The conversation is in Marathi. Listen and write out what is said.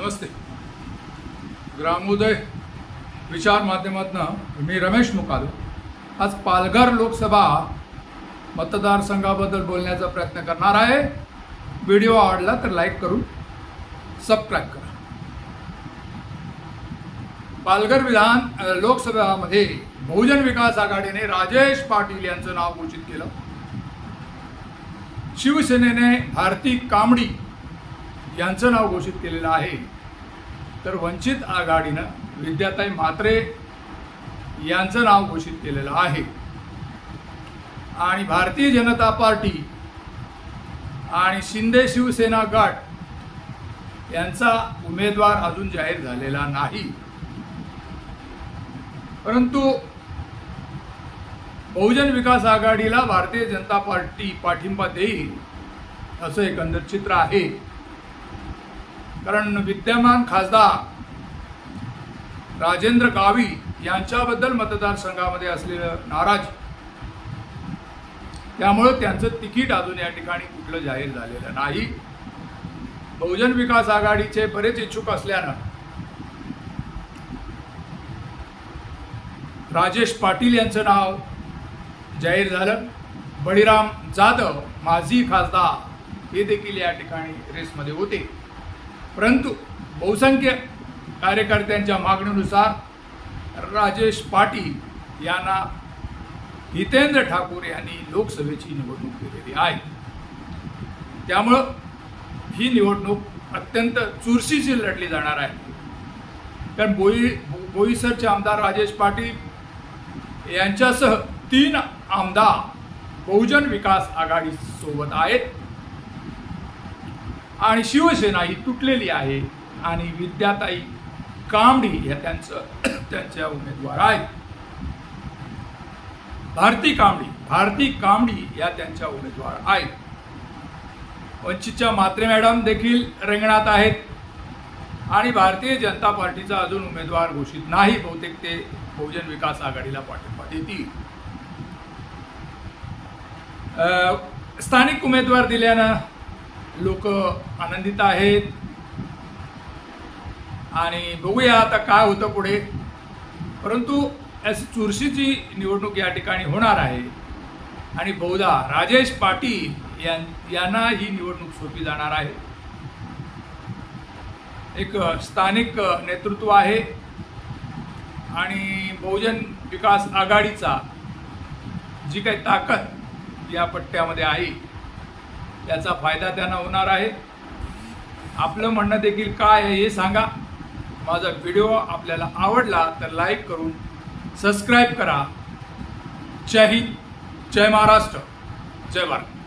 नमस्ते ग्रामोदय विचार माध्यमातून मी रमेश मुकालो आज पालघर लोकसभा मतदारसंघाबद्दल बोलण्याचा प्रयत्न करणार आहे व्हिडिओ आवडला तर लाईक करून सबस्क्राईब करा पालघर विधान लोकसभामध्ये बहुजन विकास आघाडीने राजेश पाटील यांचं नाव घोषित केलं शिवसेनेने भारती कांबडी यांचं नाव घोषित केलेलं आहे. तर वंचित आघाडीनं विद्याताई म्हात्रे यांचं नाव घोषित केलेलं आहे. आणि भारतीय जनता पार्टी आणि शिंदे शिवसेना गट यांचा उमेदवार अजून जाहीर झालेला नाही. परंतु बहुजन विकास आघाडीला भारतीय जनता पार्टी पाठिंबा देईल असं एकंदर चित्र आहे. कारण विद्यमान खासदार राजेंद्र गावी यांच्याबद्दल मतदारसंघामध्ये असलेलं नाराज त्यामुळं त्यांचं तिकीट अजून या ठिकाणी कुठलं जाहीर झालेलं नाही. बहुजन विकास आघाडीचे बरेच इच्छुक असल्यानं राजेश पाटील यांचं नाव जाहीर झालं. बळीराम जाधव माजी खासदार हे देखील या ठिकाणी रेसमध्ये होते. परंतु बहुसंख्य कार्यकर्त्यांच्या मागणीनुसार राजेश पाटील यांना हितेंद्र ठाकूर यांनी लोकसभेची निवडणूक केलेली आहे. त्यामुळं ही निवडणूक अत्यंत चुरशीची लढली जाणार आहे. कारण बोई बोईसरचे आमदार राजेश पाटील यांच्यासह तीन आमदार बहुजन विकास आघाडीसोबत आहेत. आणि शिवसेना ही तुटलेली आहे आणि विद्याताई कांबडी ह्या त्यांचं त्यांच्या उमेदवार आहेत. भारती कांबडी भारती कांबडी या त्यांच्या उमेदवार आहेत. वंचितच्या मात्रे मॅडम देखील रिंगणात आहेत. आणि भारतीय जनता पार्टीचा अजून उमेदवार घोषित नाही. बहुतेक ते बहुजन विकास आघाडीला पाठिंबा देतील. स्थानिक उमेदवार दिल्यानं लोक आनंदित आहेत. आणि बघूया आता काय होतं पुढे. परंतु एस चुरशीची निवडणूक या ठिकाणी होणार आहे. आणि बहुधा राजेश पाटील यां यांना ही निवडणूक सोपी जाणार आहे. एक स्थानिक नेतृत्व आहे. आणि बहुजन विकास आघाडीचा जी काही ताकद या पट्ट्यामध्ये आहे त्याचा फायदा त्यांना होणार आहे. आपलं म्हणणं देखील काय आहे हे सांगा. माझा व्हिडिओ आपल्याला आवडला तर लाईक करून सबस्क्राईब करा. जय हिंद जय महाराष्ट्र जय भारत.